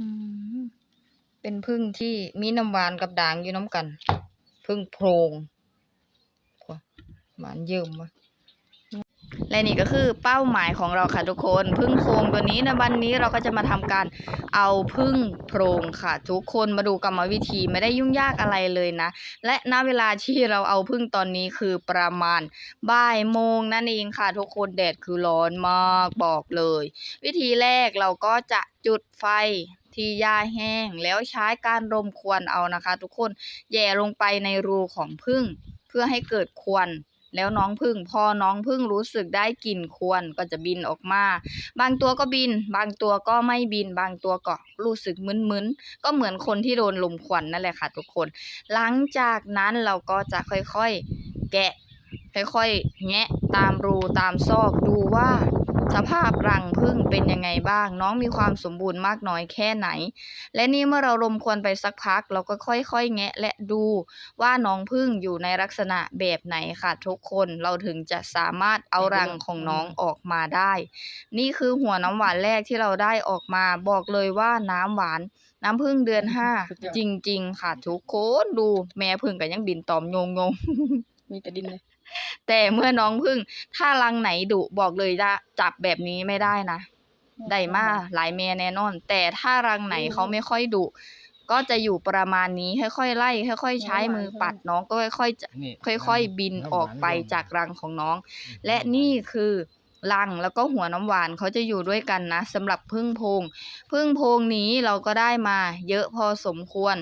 อืม เป็นพึ่งที่มีน้ำหวานกับด่างอยู่น้ำกัน พึ่งโพรงหวานเยิ่มวะและนี่ก็คือเป้าหมายของเราค่ะทุกคนพึ่งโพรงตัวนี้ในวันนี้เราก็จะมาทำการเอาพึ่งโพรงค่ะ ทุกคนมาดูกรรมวิธีไม่ได้ยุ่งยากอะไรเลยนะ และณเวลาที่เราเอาพึ่งตอนนี้คือประมาณบ่ายโมงนั่นเองค่ะ ทุกคนแดดคือร้อนมากบอกเลย วิธีแรกเราก็จะจุดไฟ ที่หญ้าแห้ง แล้วใช้การรมควันเอานะคะ ทุกคนแย่ลงไปในรูของผึ้งเพื่อให้เกิดควันแล้วน้องผึ้งพอน้องผึ้งรู้สึกได้กลิ่นควันก็จะบินออกมา บางตัวก็บิน บางตัวก็ไม่บิน บางตัวก็รู้สึกมึนๆ ก็เหมือนคนที่โดนลมควันนั่นแหละค่ะ ทุกคน หลังจากนั้นเราก็จะค่อยๆ แกะ ค่อยๆ แงะตามรูตามซอกดูว่า สภาพรังผึ้งเป็นยังไงบ้าง น้องมีความสมบูรณ์มากน้อยแค่ไหน และนี่เมื่อเรารมควันไปสักพัก เราก็ค่อยๆ แงะและดูว่าน้องผึ้งอยู่ในลักษณะแบบไหนค่ะทุกคนเราถึงจะสามารถเอารังของน้องออกมาได้ นี่คือหัวน้ำหวานแรกที่เราได้ออกมาบอกเลยว่าน้ำหวานน้ำผึ้งเดือนห้าสุดยอดจริง ๆ ค่ะทุกคนดูแม่ผึ้งก็ยังบินตอมโยงงง มีแต่ดินเลย แต่เมื่อน้องพึ่ง ถ้ารังไหนดุบอกเลยว่าจับแบบนี้ไม่ได้นะได้มาหลายเมแน่นอน แต่ถ้ารังไหนเขาไม่ค่อยดุก็จะอยู่ประมาณนี้ค่อยๆไล่ค่อยๆใช้มือปัดน้องก็ค่อยๆจะนี่ค่อยๆบินออกไปจากรังของน้อง และนี่คือรังแล้วก็หัวน้ำหวานเขาจะอยู่ด้วยกันนะสำหรับพึ่งโพรงพึ่งโพรงนี้เราก็ได้มาเยอะพอสมควร